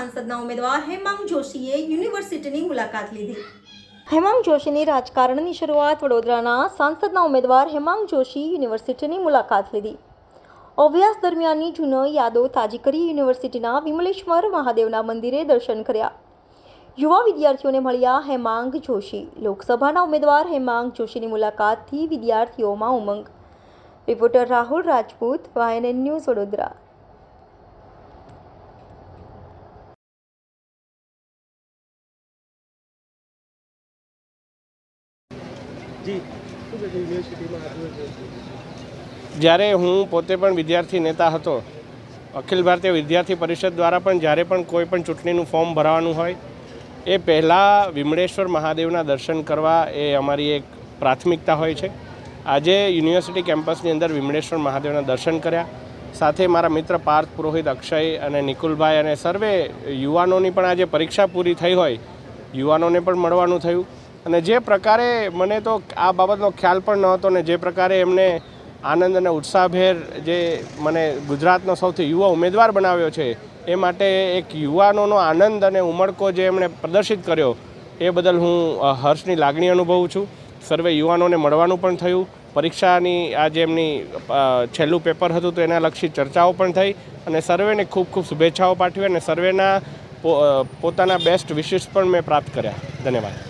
સાંસદના ઉમેદવાર હેમાંગ જોશીએ યુનિવર્સિટીની મુલાકાત લીધી. હેમાંગ જોશીની રાજકારણની શરૂઆત વડોદરાના સાંસદના ઉમેદવાર હેમાંગ જોશી યુનિવર્સિટીની મુલાકાત લીધી. અભ્યાસ દરમિયાનની જૂનો યાદો તાજી કરી યુનિવર્સિટીના વિમલેશ્વર મહાદેવના મંદિરે દર્શન કર્યા. યુવા વિદ્યાર્થીઓને મળ્યા હેમાંગ જોશી. લોકસભાના ઉમેદવાર હેમાંગ જોશીની મુલાકાતથી વિદ્યાર્થીઓમાં ઉમંગ. Reporter Rahul Rajput, YNN news Vadodara. જ્યારે હું પોતે પણ વિદ્યાર્થી નેતા હતો, અખિલ ભારતીય વિદ્યાર્થી પરિષદ દ્વારા પણ જ્યારે પણ કોઈ પણ ચૂંટણીનું ફોર્મ ભરાવાનું હોય, એ પહેલાં વિમળેશ્વર મહાદેવના દર્શન કરવા એ અમારી એક પ્રાથમિકતા હોય છે. આજે યુનિવર્સિટી કેમ્પસની અંદર વિમળેશ્વર મહાદેવના દર્શન કર્યા. સાથે મારા મિત્ર પાર્થ પુરોહિત અક્ષય અને નિકુલભાઈ અને સર્વે યુવાનોની પણ આજે પરીક્ષા પૂરી થઈ હોય, યુવાનોને પણ મળવાનું થયું. અને જે પ્રકારે મને તો આ બાબતનો ખ્યાલ પણ નહોતો ને જે પ્રકારે એમને આનંદ અને ઉત્સાહભેર જે મને ગુજરાતનો સૌથી યુવા ઉમેદવાર બનાવ્યો છે, એ માટે એક યુવાનોનો આનંદ અને ઉમળકો જે એમણે પ્રદર્શિત કર્યો, એ બદલ હું હર્ષની લાગણી અનુભવું છું. સર્વે યુવાનોને મળવાનું પણ થયું. પરીક્ષાની આ જે એમની છેલ્લું પેપર હતું તો એના લક્ષી ચર્ચાઓ પણ થઈ અને સર્વેને ખૂબ ખૂબ શુભેચ્છાઓ પાઠવી અને સર્વેના પોતાના બેસ્ટ વિશિસ પણ મેં પ્રાપ્ત કર્યા. ધન્યવાદ.